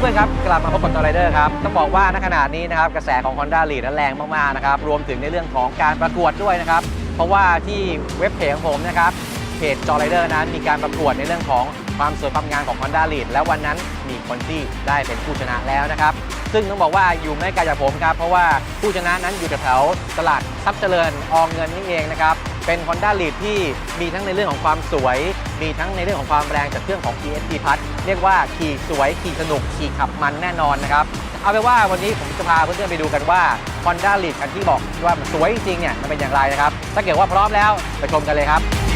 เพื่อนๆครับกลับมาพบกับจอไรเดอร์ครับต้องบอกว่าณขณะนี้นะครับกระแสของ Honda l e a d นั้นแรงมากๆนะครับรวมถึงในเรื่องของการประกวดด้วยนะครับ เพราะว่าที่เว็บเพจของผมนะครับเพจจอไรเดอร์นั้นมีการประกวดในเรื่องของความสวยความงามของ Honda l e a d แล้ววันนั้นมีคนที่ได้เป็นผู้ชนะแล้วนะครับ ซึ่งต้องบอกว่าอยู่ไม่ไกลจากผมครับ เพราะว่าผู้ชนะนั้นอยู่แถวตลาดทรัพย์เจริญอองเงินนี่เองนะครับเป็น Honda l e a d ที่มีทั้งในเรื่องของความสวย มีทั้งในเรื่องของความแรงจากเครื่องของ ESP Plus เรียกว่าขี่สวยขี่สนุกขี่ขับมันแน่นอนนะครับ เอาเป็นว่าวันนี้ผมจะพาเพื่อนๆไปดูกันว่า Honda l e a d คันที่บอกว่ามันสวยจริงๆเนี่ยมันเป็นอย่างไรนะครับถ้าเกิดว่าพร้อมแล้วไปชมกันเลยครับ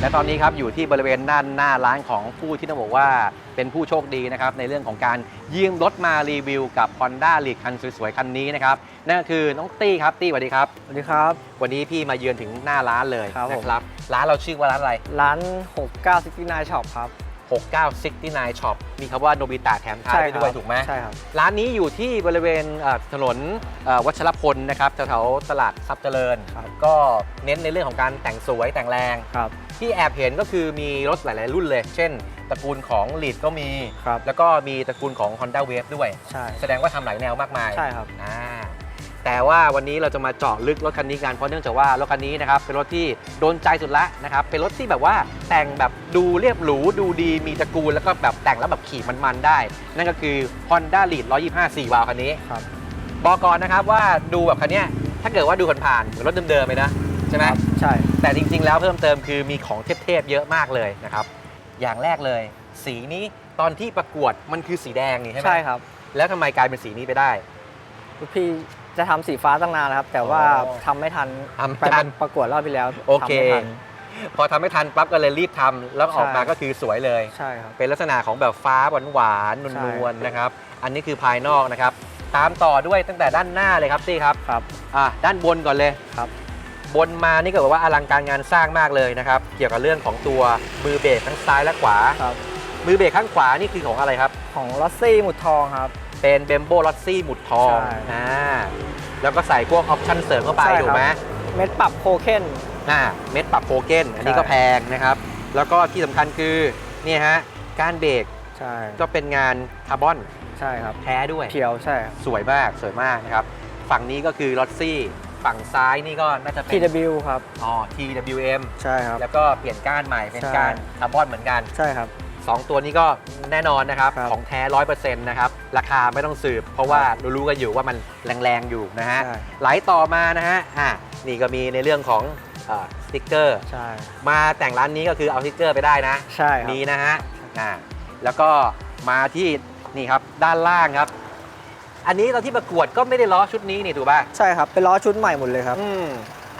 และตอนนี้ครับอยู่ที่บริเวณด้านหน้าร้านของผู้ที่ต้องบอกว่าเป็นผู้โชคดีนะครับในเรื่องของการยืมรถมารีวิวกับ Honda l e a d คันสวยๆคันนี้นะครับนั่นก็คือน้องตี้ครับตี้สวัสดีครับสวัสดีครับ วันนี้พี่มาเยือนถึงหน้าร้านเลยครับผม นะครับร้านเราชื่อว่าร้านอะไร ร้าน6969 Shop ครับ 6969 Shop มีคำว่าโนบิตะแถมท้ายไปด้วยถูกไหมใช่ครับ ร้านนี้อยู่ที่บริเวณเอ่อถนนเอ่อวัชรพลนะครับแถวๆตลาดทรัพย์เจริญครับก็เน้นในเรื่องของการแต่งสวยแต่งแรงครับที่แอบเห็นก็คือมีรถหลาย ๆ รุ่นเลย เช่น ตระกูลของ l e a d ก็มีครับแล้วก็มีตระกูลของ Honda Wave ด้วยใช่แสดงว่าทำหลายแนวมากมายใช่ครับอ่า แต่ว่าวันนี้เราจะมาเจาะลึกรถคันนี้กันเพราะเนื่องจากว่ารถคันนี้นะครับเป็นรถที่โดนใจสุดละนะครับเป็นรถที่แบบว่าแต่งแบบดูเรียบหรูดูดีมีตระกูลแล้วก็แบบแต่งแล้วแบบขี่มันๆได้ นั่นก็คือ Honda l e a d 125 4วาล์วคันนี้ครับบอกก่อนนะครับว่าดูแบบคันเนี้ยถ้าเกิดว่าดูผ่านๆเหมือนรถเดิมๆเลยนะใช่ไหมครับใช่ แต่จริงๆ แล้วเพิ่มเติมคือมีของเทพๆเยอะมากเลยนะครับ อย่างแรกเลย สีนี้ตอนที่ประกวดมันคือสีแดงนี่ใช่ไหมใช่ครับ แล้วทำไมกลายเป็นสีนี้ไปได้พี่ จะทำสีฟ้าตั้งนานแล้วครับ แต่ว่าอ๋อทำไม่ทันทำไม่ไปทันประกวดรอบที่แล้วโอเค ทำไม่ทัน พอทำไม่ทันปั๊บก็เลยรีบทำแล้วออกมาใช่ ก็คือสวยเลย ใช่ครับ เป็นลักษณะของแบบฟ้าหวานๆใช่นวลๆนะครับ อันนี้คือภายนอกนะครับ ตามต่อด้วยตั้งแต่ด้านหน้าเลยครับตี้ครับครับ อะด้านบนก่อนเลยครับ บนมานี่ก็แบบว่าอลังการงานสร้างมากเลยนะครับ เกี่ยวกับเรื่องของตัวมือเบรกทั้งซ้ายและขวา ครับ มือเบรกข้างขวานี่คือของอะไรครับ ของลอสซี่หมุดทองครับ เป็นเบมโบลอตซี่หมุดทองใช่ อ่าแล้วก็ใส่พวกออปชั่นเสริมเข้าไปใช่ครับถูกไหมเม็ดปรับโคเคน อ่าเม็ดปรับโคเกนอันนี้ใช่ก็แพงนะครับ แล้วก็ที่สำคัญคือเนี่ยฮะการเบรกใช่ก็เป็นงานคาร์บอนใช่ครับแท้ด้วย เพียวใช่ครับ สวยมากสวยมากนะครับ ฝั่งนี้ก็คือลอตซี่ ฝั่งซ้ายนี่ก็น่าจะเป็น TW ครับ อ๋อ TWM ใช่ครับ แล้วก็เปลี่ยนก้านใหม่เป็นใช่ การคาร์บอนเหมือนกัน ใช่ครับ 2 ตัวนี้ก็แน่นอนนะครับ ครับของแท้100%นะครับ ราคาไม่ต้องสืบ เพราะว่ารู้ๆกันอยู่ว่ามันแรงๆอยู่นะฮะใช่ ไหลต่อมานะฮะอะนี่ก็มีในเรื่องของเอ่อสติ๊กเกอร์ ใช่มาแต่งร้านนี้ก็คือเอาสติ๊กเกอร์ไปได้นะ ใช่ครับมีนะฮะอ่าแล้วก็มาที่นี่ครับด้านล่างครับ อันนี้ตอนที่ประกวดก็ไม่ได้ล้อชุดนี้นี่ถูกป่ะใช่ครับ เป็นล้อชุดใหม่หมดเลยครับ อืม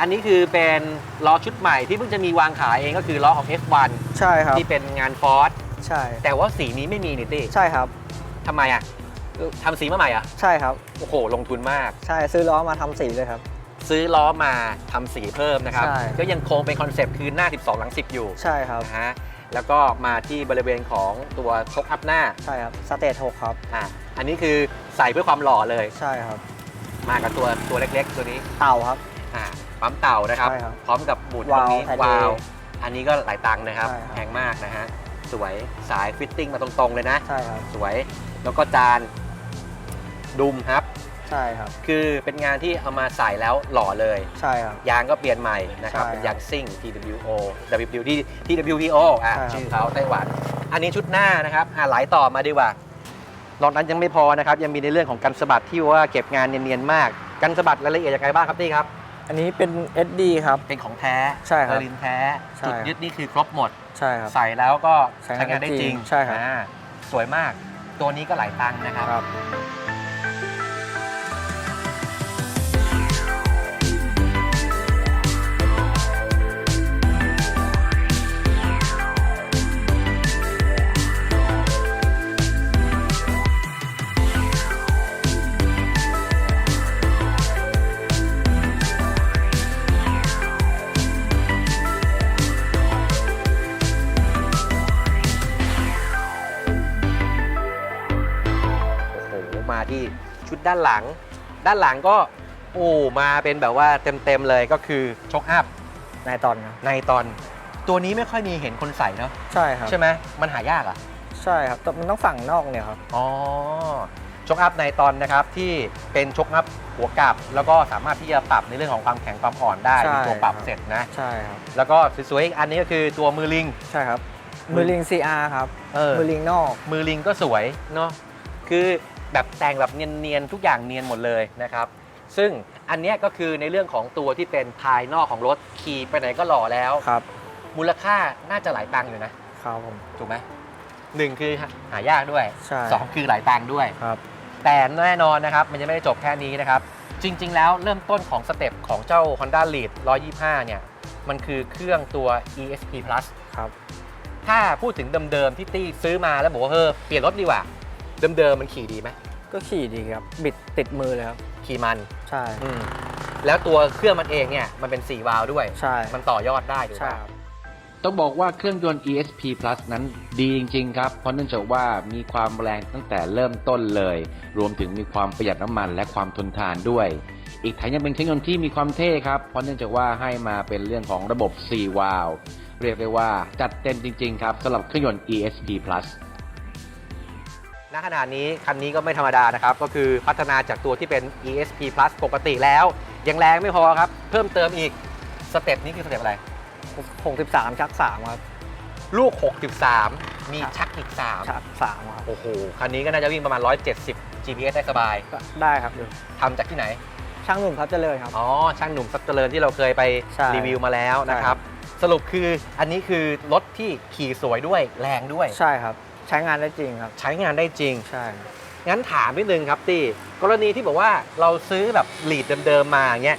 อันนี้คือเป็นล้อชุดใหม่ที่เพิ่งจะมีวางขายเองก็คือล้อของ F1 ใช่ครับ ที่เป็นงานฟอร์ด ใช่ แต่ว่าสีนี้ไม่มีนี่ตี้ใช่ครับ ทำไมอะทำสีมาใหม่อะ ใช่ครับ โอ้โห ลงทุนมาก ใช่ซื้อล้อมาทำสีเลยครับ ซื้อล้อมาทำสีเพิ่มนะครับ ใช่ ก็ยังคงเป็นคอนเซปต์คือหน้า 12 หลัง 10 อยู่ใช่ครับ นะฮะ แล้วก็มาที่บริเวณของตัวชกอัพหน้า ใช่ครับสเตจ6ครับ อะ อันนี้คือใส่เพื่อความหล่อเลย ใช่ครับ มากับตัวตัวเล็กๆ ตัวนี้ เต่าครับ อะปั๊มเต่านะครับ ใช่ครับพร้อมกับหมุดตรงนี้วาล์วไทยเทวาล์วอันนี้ก็หลายตังค์นะครับ ใช่ครับ แพงมากนะฮะ สวยสายฟิตติ้งมาตรงๆเลยนะ ใช่ครับ สวยแล้วก็จานดุมครับ ใช่ครับ คือเป็นงานที่เอามาใส่แล้วหล่อเลย ใช่ครับ ยางก็เปลี่ยนใหม่นะครับ ใช่เป็นยางซิ่ง TWO WD TWTO อะใช่ครับ ชื่อเขาไต้หวัน อันนี้ชุดหน้านะครับอะไหลต่อมาดีกว่านอกนั้นยังไม่พอนะครับ ยังมีในเรื่องของกันสะบัดที่ว่าเก็บงานเนียนๆมากกันสะบัดรายละเอียดยังไงบ้างครับนี่ครับ อันนี้เป็น SD ครับ เป็นของแท้ใช่ครับเออรินแท้ ใช่จุดครับยึดนี่คือครบหมด ใช่ครับ ใส่แล้วก็ใช้ใช้งานได้จริงใช่ครับ อ่าสวยมากตัวนี้ก็หลายตังค์นะครับ ครับ โอ้โหมาที่ชุดด้านหลัง ด้านหลังก็โอ้มาเป็นแบบว่าเต็มๆเลยก็คือชกอัพในตอนครับในตอน ตัวนี้ไม่ค่อยมีเห็นคนใส่เนาะใช่ครับใช่ไหมมันหายากอะ ใช่ครับแต่มันต้องฝั่งนอกเนี่ยครับ อ๋อชกอัพในตอนนะครับที่เป็นชกอัพหัวกลับ แล้วก็สามารถที่จะปรับในเรื่องของความแข็งความอ่อนได้ใช่มีตัวปรับครับเสร็จนะ ใช่ครับแล้วก็สวยๆอีกอันนี้ก็คือตัวมือลิง ใช่ครับมืมืออลิง CR ครับเออ มือลิงนอก มือลิงก็สวยเนาะคือ แบบแต่งแบบเนียนๆทุกอย่างเนียนหมดเลยนะครับ ซึ่งอันเนี้ยก็คือในเรื่องของตัวที่เป็นภายนอกของรถขี่ไปไหนก็หล่อแล้ว ครับมูลค่าน่าจะหลายตังค์อยู่นะ ครับผม ถูกไหมหนึ่งคือหายากด้วยใช่ สองคือหลายตังค์ด้วย ครับ แต่แน่นอนนะครับ มันยังไม่ได้จบแค่นี้นะครับ จริง ๆ แล้วเริ่มต้นของสเต็ปของเจ้า Honda Lead 125 เนี่ย มันคือเครื่องตัว ESP Plus ครับ ถ้าพูดถึงเดิม ๆ ที่ตี้ซื้อมาแล้วบอกว่าเฮ้ยเปลี่ยนรถดีกว่า เดิมๆมันขี่ดีไหมก็ขี่ดีครับ บิดติดมือเลยครับ ขี่มันใช่ อืมแล้วตัวเครื่องมันเองเนี่ยมันเป็น4วาล์วด้วย ใช่มันต่อยอดได้ถูกใช่ปะครับต้องบอกว่าเครื่องยนต์ ESP Plus นั้นดีจริง ๆ ครับ เพราะเนื่องจากว่ามีความแรงตั้งแต่เริ่มต้นเลย รวมถึงมีความประหยัดน้ำมันและความทนทานด้วย อีกทั้งยังเป็นเครื่องยนต์ที่มีความเท่ครับ เพราะเนื่องจากว่าให้มาเป็นเรื่องของระบบ 4 วาล์วเรียกได้ว่าจัดเต็มจริง ๆ ครับสำหรับเครื่องยนต์ ESP Plus ณขณะนี้คันนี้ก็ไม่ธรรมดานะครับ ก็คือพัฒนาจากตัวที่เป็น ESP Plus ปกติแล้ว ยังแรงไม่พอครับ เพิ่มเติมอีกสเต็ปนี้คือสเต็ปอะไร 63 ชัก 3 ครับ ลูก 63 มีครับชักอีก 3 ชัก 3 ครับ โอ้โห คันนี้ก็น่าจะวิ่งประมาณ 170 GPS ได้สบาย ก็ได้ครับดูทำจากที่ไหน ช่างหนุ่มครับเจริญครับ อ๋อ ช่างหนุ่มซับเจริญที่เราเคยไปใช่ รีวิวมาแล้วนะครับ สรุปคืออันนี้คือรถที่ขี่สวยด้วยแรงด้วย ใช่ครับ ใช้งานได้จริงครับ ใช้งานได้จริง ใช่ งั้นถามนิดนึงครับตี้กรณีที่บอกว่าเราซื้อแบบลีดเดิมๆมาอย่างเงี้ย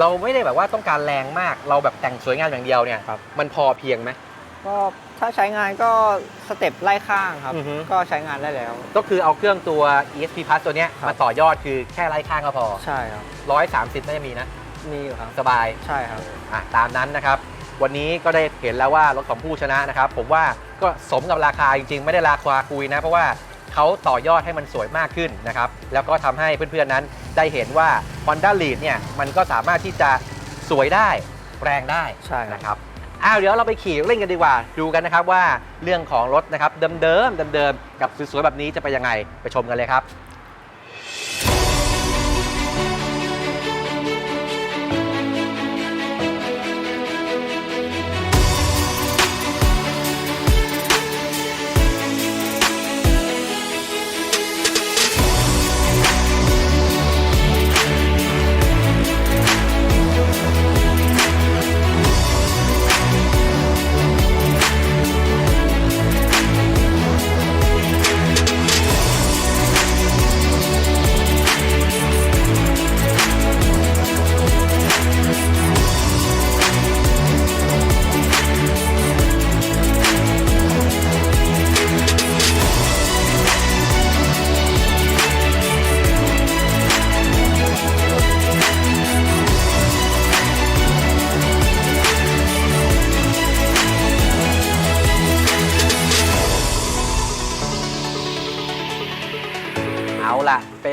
เราไม่ได้แบบว่าต้องการแรงมากเราแบบแต่งสวยงามอย่างเดียวเนี่ยครับ มันพอเพียงไหม ก็ถ้าใช้งานก็สเต็ปไล่ข้างครับ อือฮึ ก็ใช้งานได้แล้ว ก็คือเอาเครื่องตัว ESP Plus ตัวเนี้ยครับ มาต่อยอดคือแค่ไล่ข้างก็พอใช่ครับ130น่าจะมีนะ มีอยู่ครับ สบาย ใช่ครับ อะตามนั้นนะครับ วันนี้ก็ได้เห็นแล้วว่ารถของผู้ชนะนะครับ ผมว่า ก็สมกับราคาจริงๆ ไม่ได้ราคาคุยนะ เพราะว่าเขาต่อยอดให้มันสวยมากขึ้นนะครับ แล้วก็ทำให้เพื่อนๆนั้นได้เห็นว่า Honda Lead เนี่ยมันก็สามารถที่จะสวยได้แรงได้ใช่นะครับอ้าวเดี๋ยวเราไปขี่เล่นกันดีกว่า ดูกันนะครับว่าเรื่องของรถนะครับเดิมๆเดิมๆกับสวยๆแบบนี้จะไปยังไงไปชมกันเลยครับ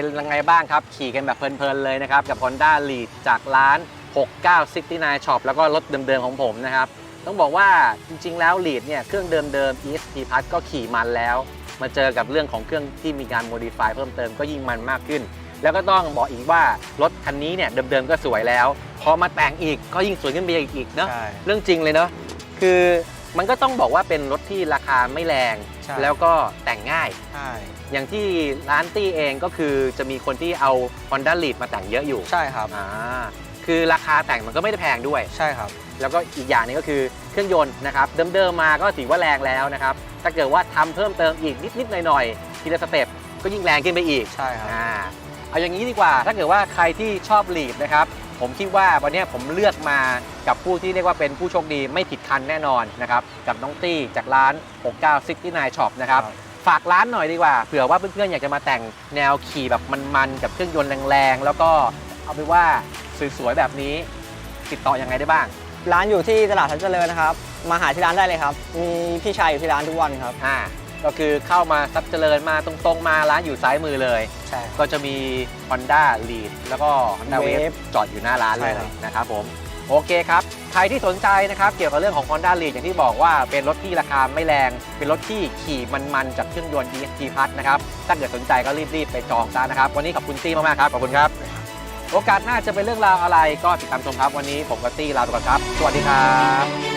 เป็นยังไงบ้างครับ ขี่กันแบบเพลินๆเลยนะครับ กับ Honda Lead จากร้าน 6969 Shop แล้วก็รถเดิมๆของผมนะครับ ต้องบอกว่าจริงๆแล้ว Lead เนี่ยเครื่องเดิมๆ ESP Plus ก็ขี่มันแล้ว มาเจอกับเรื่องของเครื่องที่มีการ modify เพิ่มเติมก็ยิ่งมันมากขึ้น แล้วก็ต้องบอกอีกว่ารถคันนี้เนี่ยเดิมๆก็สวยแล้ว พอมาแต่งอีกก็ยิ่งสวยขึ้นไปอีกเนาะใช่ เรื่องจริงเลยเนาะคือมันก็ต้องบอกว่าเป็นรถที่ราคาไม่แรง ใช่ แล้วก็แต่งง่าย ใช่ อย่างที่ร้านตี้เองก็คือจะมีคนที่เอา Honda Lead มาแต่งเยอะอยู่ใช่ครับ อ่าคือราคาแต่งมันก็ไม่ได้แพงด้วย ใช่ครับ แล้วก็อีกอย่างหนึงก็คือเครื่องยนต์นะครับเดิมๆมาก็ถือว่าแรงแล้วนะครับถ้าเกิดว่าทำเพิ่มเติมอีกนิดๆหน่อยๆทีละสเต็ปก็ยิ่งแรงขึ้นไปอีก ใช่ครับ อ่าเอาอย่างนี้ดีกว่าถ้าเกิดว่าใครที่ชอบลีดนะครับ ผมคิดว่าวันนี้ผมเลือกมากับผู้ที่เรียกว่าเป็นผู้โชคดีไม่ผิดคันแน่นอนนะครับ กับน้องตี้จากร้าน 6969 Shop นะครับครับฝากร้านหน่อยดีกว่าเผื่อว่าเพื่อนๆอยากจะมาแต่งแนวขี่แบบมันๆกับเครื่องยนต์แรงๆ แล้วก็เอาไปนว่าสวยๆแบบนี้ติดต่อยังไงได้บ้าง ร้านอยู่ที่ตลาดทันเจริญนะครับ มาหาที่ร้านได้เลยครับ มีพี่ชายอยู่ที่ร้านทุกวันครับ อ่า ก็คือเข้ามาซับเจริญมาตรงๆมาร้านอยู่ซ้ายมือเลย ใช่ ก็จะมี Honda Lead แล้วก็ Honda Wave Wave จอดอยู่หน้าร้านเลยใช่ครับ นะครับผม โอเคครับ ใครที่สนใจนะครับ เกี่ยวกับเรื่องของ Honda Lead อย่างที่บอกว่าเป็นรถที่ราคาไม่แรง เป็นรถที่ขี่มันๆจากเครื่องยนต์ ESG Plus นะครับ ถ้าเกิดสนใจก็รีบๆ ไปจองซะนะครับ วันนี้ขอบคุณตี้มากๆครับ ขอบคุณครับ โอกาสหน้าจะเป็นเรื่องราวอะไรก็ติดตามชมครับ วันนี้ผมกับตี้ลาไปก่อนครับ สวัสดีครับ